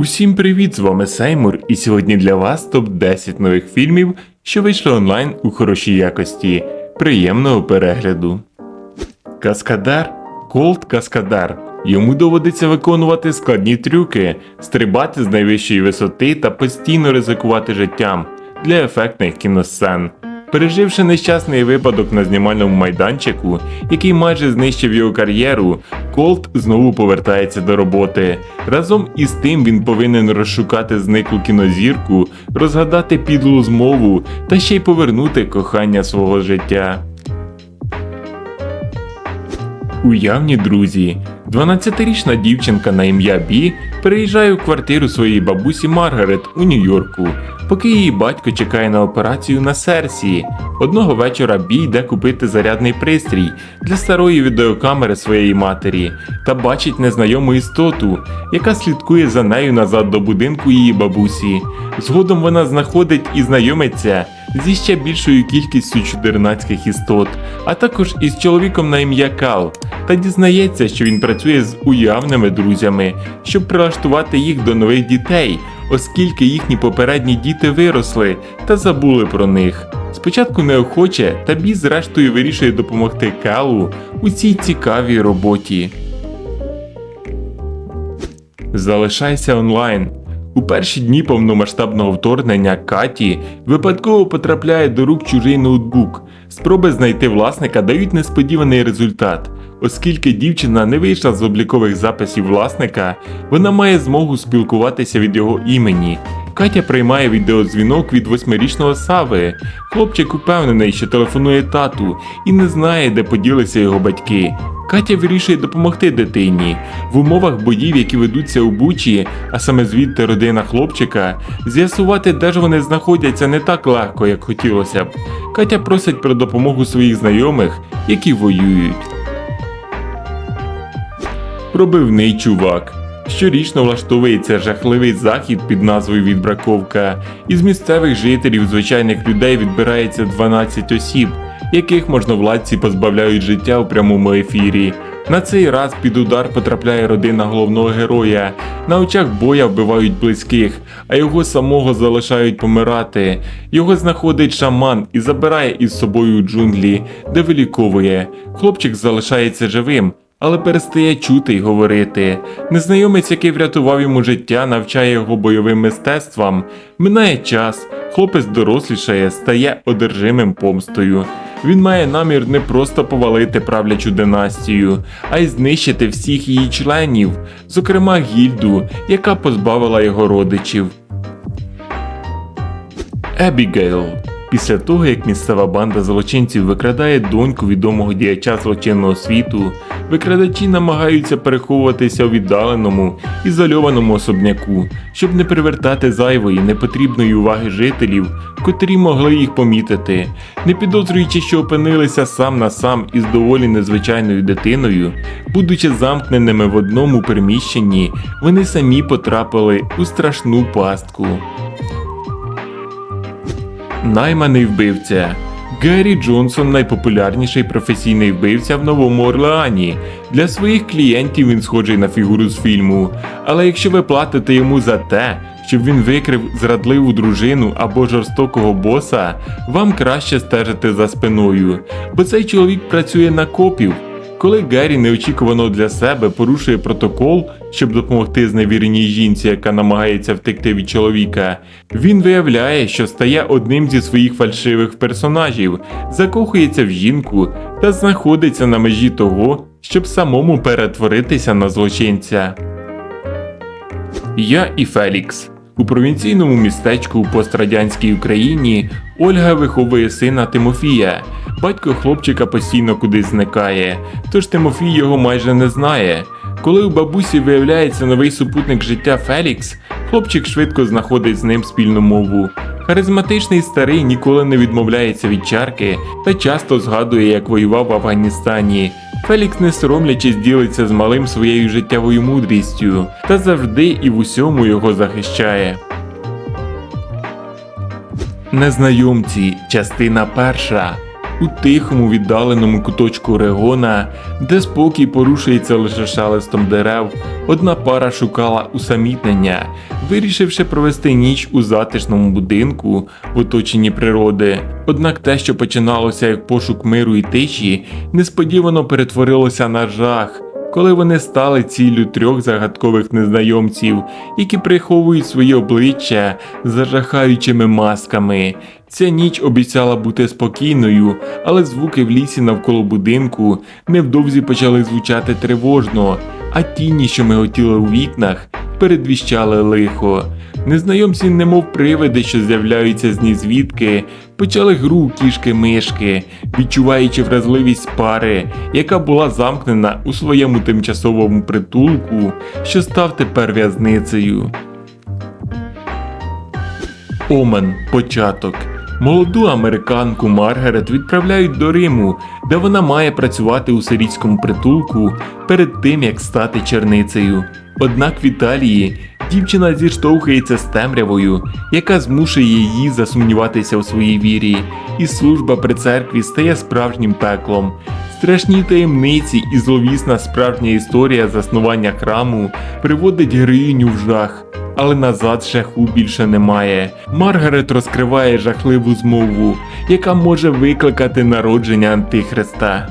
Усім привіт! З вами Сеймур, і сьогодні для вас топ 10 нових фільмів, що вийшли онлайн у хорошій якості. Приємного перегляду. Каскадар Колд Каскадар. Йому доводиться виконувати складні трюки, стрибати з найвищої висоти та постійно ризикувати життям для ефектних кіносцен. Переживши нещасний випадок на знімальному майданчику, який майже знищив його кар'єру, Колт знову повертається до роботи. Разом із тим він повинен розшукати зниклу кінозірку, розгадати підлу змову та ще й повернути кохання свого життя. Уявні друзі, 12-річна дівчинка на ім'я Бі переїжджає у квартиру своєї бабусі Маргарет у Нью-Йорку, поки її батько чекає на операцію на серці. Одного вечора Бі йде купити зарядний пристрій для старої відеокамери своєї матері та бачить незнайому істоту, яка слідкує за нею назад до будинку її бабусі. Згодом вона знаходить і знайомиться зі ще більшою кількістю чудернацьких істот, а також із чоловіком на ім'я Кал, та дізнається, що він працює з уявними друзями, щоб прилаштувати їх до нових дітей, оскільки їхні попередні діти виросли та забули про них. Спочатку неохоче, та Бі зрештою вирішує допомогти Калу у цій цікавій роботі. Залишайся онлайн. У перші дні повномасштабного вторгнення Каті випадково потрапляє до рук чужий ноутбук. Спроби знайти власника дають несподіваний результат. Оскільки дівчина не вийшла з облікових записів власника, вона має змогу спілкуватися від його імені. Катя приймає відеодзвінок від восьмирічного Сави. Хлопчик упевнений, що телефонує тату і не знає, де поділися його батьки. Катя вирішує допомогти дитині. В умовах боїв, які ведуться у Бучі, а саме звідти родина хлопчика, з'ясувати, де ж вони знаходяться, не так легко, як хотілося б. Катя просить про допомогу своїх знайомих, які воюють. Пробивний чувак. Щорічно влаштовується жахливий захід під назвою Відбраковка. Із місцевих жителів звичайних людей відбирається 12 осіб, яких можновладці позбавляють життя у прямому ефірі. На цей раз під удар потрапляє родина головного героя. На очах боя вбивають близьких, а його самого залишають помирати. Його знаходить шаман і забирає із собою у джунглі, де виліковує. Хлопчик залишається живим, але перестає чути й говорити. Незнайомець, який врятував йому життя, навчає його бойовим мистецтвам. Минає час, хлопець дорослішає, стає одержимим помстою. Він має намір не просто повалити правлячу династію, а й знищити всіх її членів, зокрема гільду, яка позбавила його родичів. Ебігейл. Після того, як місцева банда злочинців викрадає доньку відомого діяча злочинного світу, викрадачі намагаються переховуватися у віддаленому, ізольованому особняку, щоб не привертати зайвої, непотрібної уваги жителів, котрі могли їх помітити. Не підозрюючи, що опинилися сам на сам із доволі незвичайною дитиною, будучи замкненими в одному приміщенні, вони самі потрапили у страшну пастку. Найманий вбивця. Геррі Джонсон найпопулярніший професійний вбивця в Новому Орлеані. Для своїх клієнтів він схожий на фігуру з фільму. Але якщо ви платите йому за те, щоб він викрив зрадливу дружину або жорстокого боса, вам краще стежити за спиною, бо цей чоловік працює на копів. Коли Геррі неочікувано для себе порушує протокол, щоб допомогти зневіреній жінці, яка намагається втекти від чоловіка, він виявляє, що стає одним зі своїх фальшивих персонажів, закохується в жінку та знаходиться на межі того, щоб самому перетворитися на злочинця. Я і Фелікс. У провінційному містечку у пострадянській Україні Ольга виховує сина Тимофія. Батько хлопчика постійно кудись зникає, тож Тимофій його майже не знає. Коли у бабусі виявляється новий супутник життя Фелікс, хлопчик швидко знаходить з ним спільну мову. Харизматичний старий ніколи не відмовляється від чарки та часто згадує, як воював в Афганістані. Фелікс, не соромлячись, ділиться з малим своєю життєвою мудрістю та завжди і в усьому його захищає. Незнайомці, частина перша. У тихому віддаленому куточку Регона, де спокій порушується лише шелестом дерев, одна пара шукала усамітнення, вирішивши провести ніч у затишному будинку в оточенні природи. Однак те, що починалося як пошук миру і тиші, несподівано перетворилося на жах. Коли вони стали ціллю трьох загадкових незнайомців, які приховують свої обличчя за жахаючими масками. Ця ніч обіцяла бути спокійною, але звуки в лісі навколо будинку невдовзі почали звучати тривожно, а тіні, що миготіли у вікнах, передвіщали лихо. Незнайомці, немов привиди, що з'являються з нізвідки, почали гру у кішки-мишки, відчуваючи вразливість пари, яка була замкнена у своєму тимчасовому притулку, що став тепер в'язницею. Омен початок. Молоду американку Маргарет відправляють до Риму, де вона має працювати у сирійському притулку перед тим як стати черницею. Однак в Італії дівчина зіштовхується з темрявою, яка змушує її засумніватися у своїй вірі, і служба при церкві стає справжнім пеклом. Страшні таємниці і зловісна справжня історія заснування храму приводить героїню в жах. Але назад шляху більше немає. Маргарет розкриває жахливу змову, яка може викликати народження Антихриста.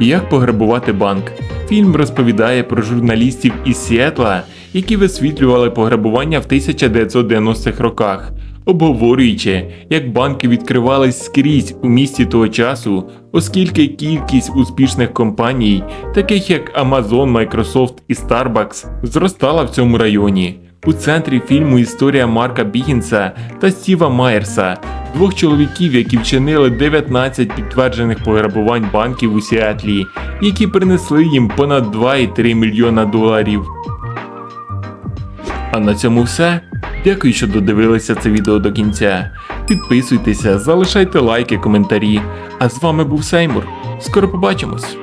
Як пограбувати банк? Фільм розповідає про журналістів із Сіетла, які висвітлювали пограбування в 1990-х роках, обговорюючи, як банки відкривались скрізь у місті того часу, оскільки кількість успішних компаній, таких як Amazon, Microsoft і Starbucks, зростала в цьому районі. У центрі фільму історія Марка Бігінса та Стіва Майерса, двох чоловіків, які вчинили 19 підтверджених пограбувань банків у Сіатлі, які принесли їм понад 2,3 мільйона доларів. А на цьому все. Дякую, що додивилися це відео до кінця. Підписуйтеся, залишайте лайки, коментарі. А з вами був Сеймур. Скоро побачимось!